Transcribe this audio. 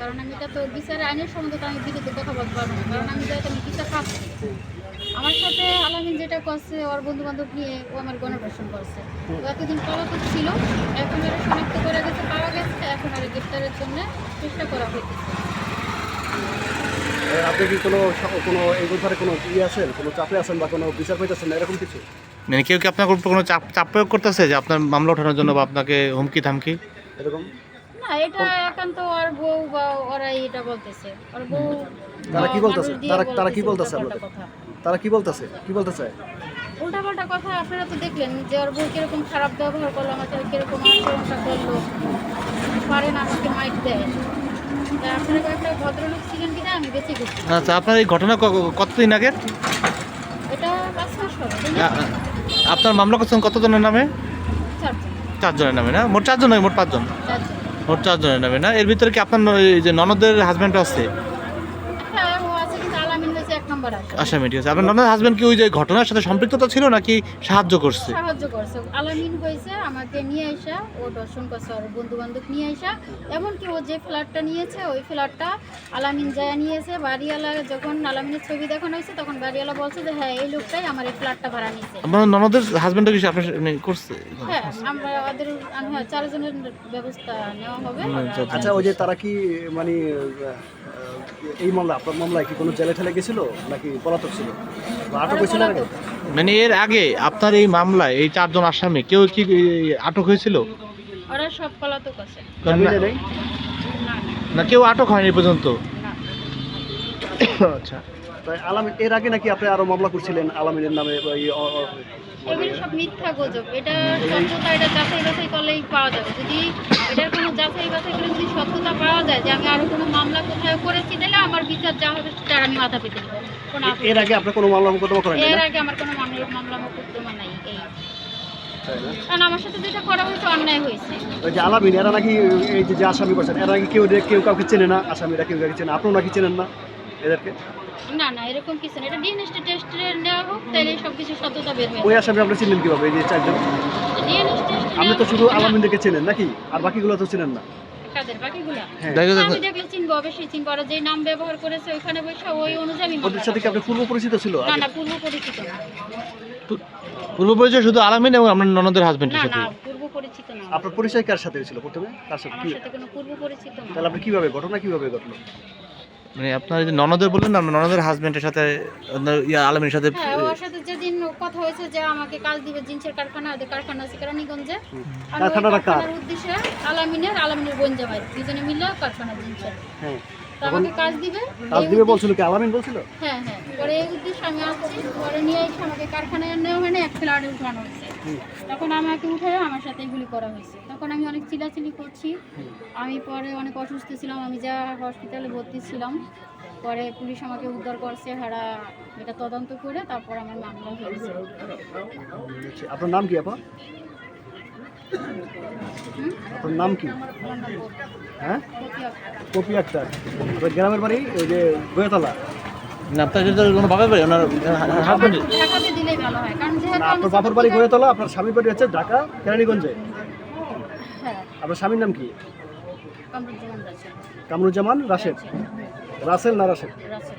কারণ আমি এটা তো বিচার আইনের সম্বন্ধে তো আমি বিরুদ্ধে কথা বলতে পারব না কারণ আমি যেহেতু আমি বিচার পাচ্ছি। আমার সাথে আলামিন যেটা করছে ওর বন্ধু বান্ধব নিয়ে ও আমার গণধর্ষণ করছে। ও এতদিন পলাতক ছিল এখন আর শনাক্ত করা গেছে পাওয়া গেছে এখন আর গ্রেফতারের জন্য চেষ্টা করা হয়েছে। আপনি কি কোনো কোনো এই ব্যাপারে কোনো ইয়ে আছেন কোনো চাপে আছেন বা কোনো বিচার পাইতেছেন না এরকম কিছু? মানে কেউ কি আপনার উপর কোনো চাপ চাপ প্রয়োগ করতেছে যে আপনার মামলা ওঠানোর জন্য বা আপনাকে হুমকি ধামকি এরকম? এটা একান্ত ওর বউ বা ওরাই এটা বলতেছে। ওর বউ তারা কি বলতেছে? তারা- তারা কি বলতেছে তারা কি বলতেছে? কি বলতে চায় উল্টাপাল্টা কথা আপনারা তো দেখলেন যে ওর বউ কীরকম খারাপ ব্যবহার করল আমার সাথে কীরকম আচরণটা করল পারেন আমাকে মাইক দেয়। আপনারা একটা ভদ্রলোক ছিলেন কিনা? আমি বেঁচে গেছি। আচ্ছা আপনার এই ঘটনা ক- কতদিন আগে? এটা পাঁচ মাস? আপনার মামলা করছেন কতজনের নামে? চারজন। চারজনের নামে না? মোট চারজন নয় মোট পাঁচজন? চারজন। মোট চারজনের নেবে না? এর ভিতরে কি আপনার ওই যে ননদের হাজব্যান্ড আছে হ্যাঁ ও আছে কিন্তু আলামিন হয়েছে এক নম্বর আছে আসামি ঠিক আছে। আপনার ননদের হাজব্যান্ড কি ওই যে ঘটনার সাথে সম্পৃক্ততা ছিল নাকি সাহায্য করছে? সাহায্য করছে। আলামিন হয়েছে আমাকে নিয়ে আসা ও দর্শন করছে ওর বন্ধু বান্ধব নিয়ে আসা এমনকি ও যে ফ্ল্যাটটা নিয়েছে ওই ফ্ল্যাটটা আলামিন যায় নিয়েছে। বাড়িওয়ালা যখন আলামিনের ছবি দেখানো হয়েছে তখন বাড়িওয়ালা বলছে যে হ্যাঁ এই লোকটাই আমার এই ফ্ল্যাটটা ভাড়া নিয়েছে। আপনার ননদের হাজব্যান্ডও কি আপনার মানে করছে? হ্যাঁ আমরা ওদের হ্যাঁ চারজনের ব্যবস্থা নেওয়া হবে। আচ্ছা, আচ্ছা। আচ্ছা ওই যে তারা কি মানে এই মামলা আপনার মামলায় কি কোনো জেলে ঠেলে গেছিল নাকি পলাতক ছিল? আটক হয়েছিল। মানে এর আগে আপনার এই মামলায় এই চারজন আসামি কেউ কি আটক হয়েছিল? ওরা সব পলাতক আছে। না না। কেউ আটক হয়নি পর্যন্ত? আচ্ছা। তাই আলামিন এর আগে নাকি আপনি আরও মামলা করছিলেন আলামিনের নামে এগুলো সব মিথ্যা গুজব। এটা সত্যতা এটা যাচাই বাছাই করলেই পাওয়া যাবে। যদি এটার কোনো যাচাই বাছাই করে যদি সত্যতা পাওয়া যায় যে আমি আরও কোনো মামলা কোথাও করেছি তাহলে আমার বিচার যা হবে সেটা আমি মাথা পেতে এর আগে আপনি কোনো মামলা মোকদ্দমা করেন এর আগে আমার কোনো মামলা মামলা মোকদ্দমা নাই এই। কারণ আমার সাথে যেটা করা হয়েছে অন্যায় হয়েছে। ওই যে আলামিন এরা নাকি এই যে আসামি করছেন এরা নাকি কেউ কেউ কাউকে চেনে না? আসামিরা কেউ কাউকে চেনে আপনিও নাকি চেনেন না? এদেরকে? না না এরকম কিছু না। এটা ডিএনএস টেস্ট নেওয়া হোক তাহলে সব কিছু সত্যতা বের ওই আসামি আপনি চিনেন কীভাবে এই যে চারজন? ডিএনএস টেস্ট আপনি তো শুধু আলামিনদেরকে চেনেন নাকি? আর বাকিগুলো তো চেনেন না। কাদের? বাকিগুলা? হ্যাঁ। আমি দেখলে চিনবো অবশ্যই চিনবো। আর যে নাম ব্যবহার করেছে ওইখানে বসে ওই অনুযায়ী আমি ওদের সাথে কি আপনি পূর্ব পরিচিত ছিল? না না পূর্ব পরিচিত না। পূর্ব পরিচয় শুধু আলামিন এবং আপনার ননদের হাজব্যান্ডের না সাথে? পূর্ব পরিচিত না। আপনার পরিচয় কার সাথে হয়েছিল প্রথমে? কার সাথে? আমার কি? সাথে কোনো পূর্ব পরিচিত না। তাহলে আপনি কীভাবে ঘটনা কীভাবে ঘটলো? মানে আপনার যে ননদের বললেন না ননদের হাজব্যান্ডের সাথে ইয়া আলামিনের সাথে হ্যাঁ ওর সাথে যেদিন কথা হয়েছে যে আমাকে কাজ দিবে জিন্সের কারখানা ওদের কারখানা আছে কেরানীগঞ্জে। কারখানাটা কার? উদ্দেশ্যে আলামিনের আলামিনের বোন জামাই দুজনে মিলে কারখানা জিন্সের। হ্যাঁ। আমাকে কাজ দিবে কাজ দিবে বলছিল কি? আলামিন বলছিল? হ্যাঁ হ্যাঁ। পরে এই উদ্দেশ্যে আমি আসছি পরে নিয়ে এসে আমাকে কারখানায় নেওয়া হয় না এক ফ্ল্যাটে উঠানো হয়েছে। তখন আমাকে উঠে আমার সাথে এগুলি করা হয়েছে। তখন আমি অনেক চিলাচিলি করছি। আমি পরে অনেক অসুস্থ ছিলাম আমি যা হসপিটালে ভর্তি ছিলাম পরে পুলিশ আমাকে উদ্ধার করছে হারা এটা তদন্ত করে তারপর আমার মামলা হয়েছে। আপনার নাম কি আপা? আপনার নাম কি। হ্যাঁ? কপি আক্তার। গ্রামের বাড়ি ওই যে গোয়াতলা? আপনার যদি কোনো বাপের বাড়ি ওনার হাজব্যান্ড ঢাকাতে দিলেই ভালো হয় কারণ যেহেতু আপনার বাপের বাড়ি চাকরি করি- আপনার স্বামীর বাড়ি হচ্ছে ঢাকা কেরানীগঞ্জে। হ্যাঁ। আপনার স্বামীর নাম কি? কামরুজ্জামান রাশেদ। রাশেদ। রাসেল না রাশেদ রাশেদ